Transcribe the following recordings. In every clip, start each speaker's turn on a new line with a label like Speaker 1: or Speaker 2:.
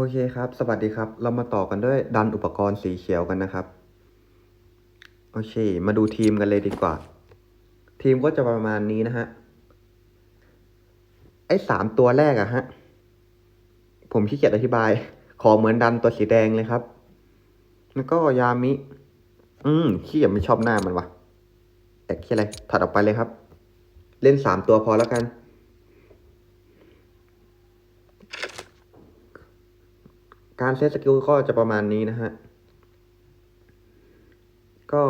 Speaker 1: โอเคครับ สวัสดีครับ เรามาต่อกันด้วยดันอุปกรณ์สีเขียวกันนะครับ โอเค มาดูทีมกันเลยดีกว่า ทีมก็จะประมาณนี้นะฮะ ไอ้สามตัวแรกอะฮะ ผมขี้เกียจอธิบาย ขอเหมือนดันตัวสีแดงเลยครับ แล้วก็ยามิ อืมขี้เกียจไม่ชอบหน้ามันวะแต่ขี้อะไร ถัดออกไปเลยครับ เล่นสามตัวพอแล้วกัน การเซตสกิลก็จะประมาณนี้นะฮะ ก็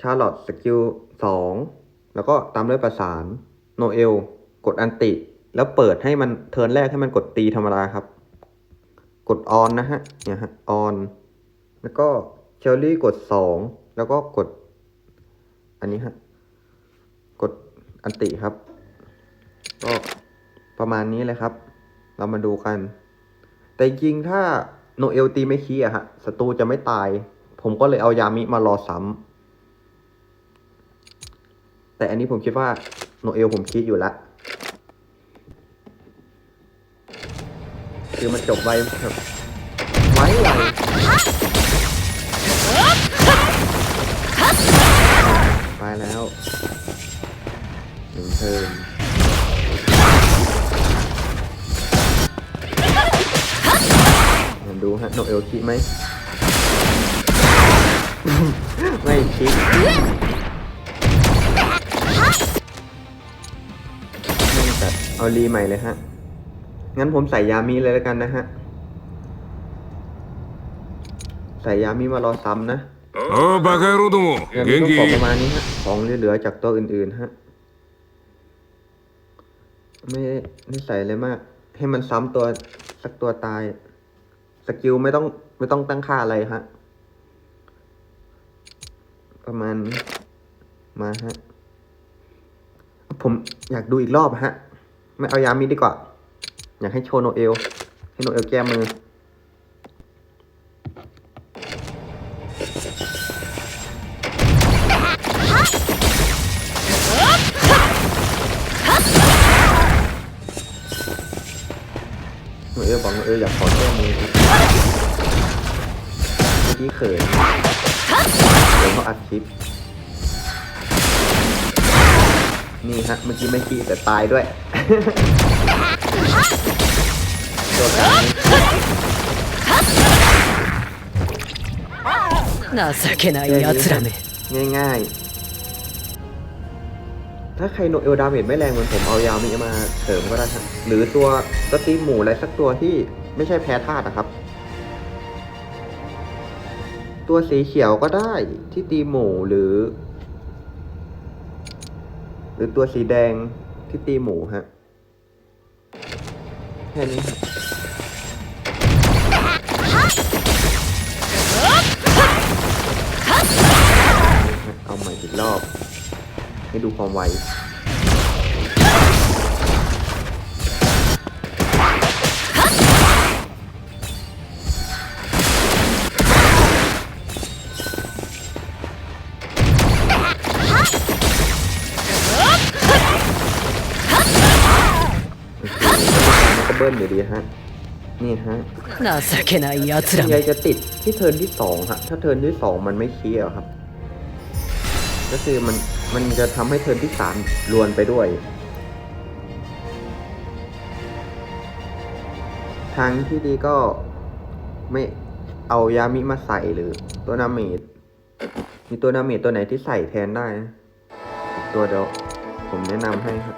Speaker 1: ชาร์ลอตสกิลสองแล้วก็ตามด้วยประสานโนเอล กดอันติ แล้วเปิดให้มันเทิร์นแรกให้มันกดตีธรรมดาครับ กดออนนะฮะเนี่ยฮะออนแล้วก็เชอรี่กดสองแล้วก็กด อันนี้ฮะกดอันติครับ ก็ประมาณนี้เลยครับ เรามาดูกัน แต่จริงถ้าโนเอลตีไม่คีอะฮะศัตรูจะไม่ตาย ผมก็เลยเอายามิมารอซ้ำแต่อันนี้ผมคิดว่าโนเอลผมคิดอยู่ละคือมันจบไวแบบไวไวไปแล้วหนึ่งเทิร์นม ฮะโนเอลคิดไหม ไม่คิดนั่นแต่เอารีใหม่เลยฮะ งั้นผมใส่ยามีเลยแล้วกันนะฮะ ใส่ยามีมารอซ้ำนะ
Speaker 2: เออบาคาโรโดโม
Speaker 1: ยามี
Speaker 2: ต้
Speaker 1: อ
Speaker 2: ง
Speaker 1: ขอประมาณนี้ฮะ ของเหลือจากตัวอื่นๆฮะ ไม่ไม่ใส่เลยมาก ให้มันซ้ำตัวสักตัวตาย สกิลไม่ต้องไม่ต้องตั้งค่าอะไรฮะ ประมาณมาฮะ ผมอยากดูอีกรอบฮะ ไม่เอายามิดีกว่า อยากให้โชว์โนเอล ให้โนเอลแก้มือ โนเอลบอกโนเอลอยากขอแก้มือครับเมื่อกี้เขินเดี๋ยวเขาอัดคลิป นี่ฮะ เมื่อกี้ไม่ขี้แต่ตายด้วย โดนอันนี้
Speaker 3: 情けない奴らめ
Speaker 1: ง่ายๆ ถ้าใครโนเอลดาเมจไม่แรงเหมือนผมเอายาวมีมาเสริมก็ได้ครับหรือตัวตีหมูอะไรสักตัวที่ไม่ใช่แพ้ธาตุนะครับ ตัวสีเขียวก็ได้ที่ตีหมูหรือ หรือตัวสีแดงที่ตีหมูฮะแค่นี้เอาใหม่อีกรอบ ให้ดูความไว โอเคมันก็เบิ้ลอยู่ดีฮะ นี่ฮะ
Speaker 3: 情けない奴ら
Speaker 1: ยาย
Speaker 3: め
Speaker 1: จะติดที่เทิร์นที่สองฮะ ถ้าเทิร์นที่สองมันไม่เคลียร์ครับ ก็คือมัน มันจะทำให้เทิร์นที่สามลวนไปด้วย ทางที่ดีก็ไม่เอายามิมาใส่หรือตัวนามิดมีตัวนามิดตัวไหนที่ใส่แทนได้นะตัวเดียวผมแนะนำให้ครับ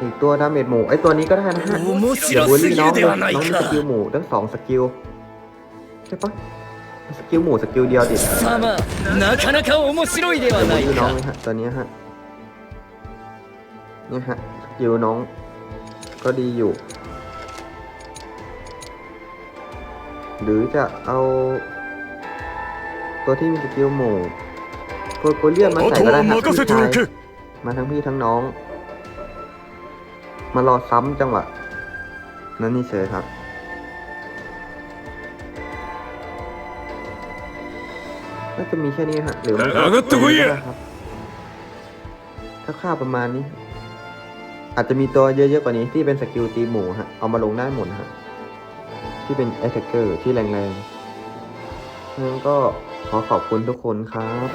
Speaker 1: อีกตัวดาเมจหมูไอตัวนี้ก็ได้นะฮะเดี๋ยวบุลลี่น้องน้องมีสกิลหมูทั้งสองสกิลใช่ปะ สกิลหมูสกิลเดียวดิ
Speaker 3: 様なかなか面白いで
Speaker 1: เดี๋ยว
Speaker 3: は
Speaker 1: บู
Speaker 3: な
Speaker 1: ล
Speaker 3: い
Speaker 1: ลี่น้อง
Speaker 3: か
Speaker 1: เลยฮะตัวนี้ฮะเนี่ยฮะสกิลน้อง ก็ดีอยู่ หรือจะเอา ตัวที่มีสกิลหมูโกโกเลียนมา
Speaker 2: あ
Speaker 1: ใส่
Speaker 2: と
Speaker 1: ก็ได้
Speaker 2: は
Speaker 1: ฮะ
Speaker 2: 任
Speaker 1: พี่
Speaker 2: せて
Speaker 1: ชา
Speaker 2: お
Speaker 1: ย
Speaker 2: け
Speaker 1: มาทั้งพี่ทั้งน้อง มารอซ้ำจังหวะนั่นนี่เฉยครับ น่าจะมีแค่นี้ฮะหรือไม่
Speaker 2: 上がってこいや
Speaker 1: ได้ครับ ถ้าค่าประมาณนี้ อ อาจจะมีตัวเยอะๆกว่านี้ที่เป็นสกิลตีหมูฮะ เอามาลงได้หมดฮะ ที่เป็น attacker ที่แรงๆงั้นก็ขอขอบคุณทุกคนครับ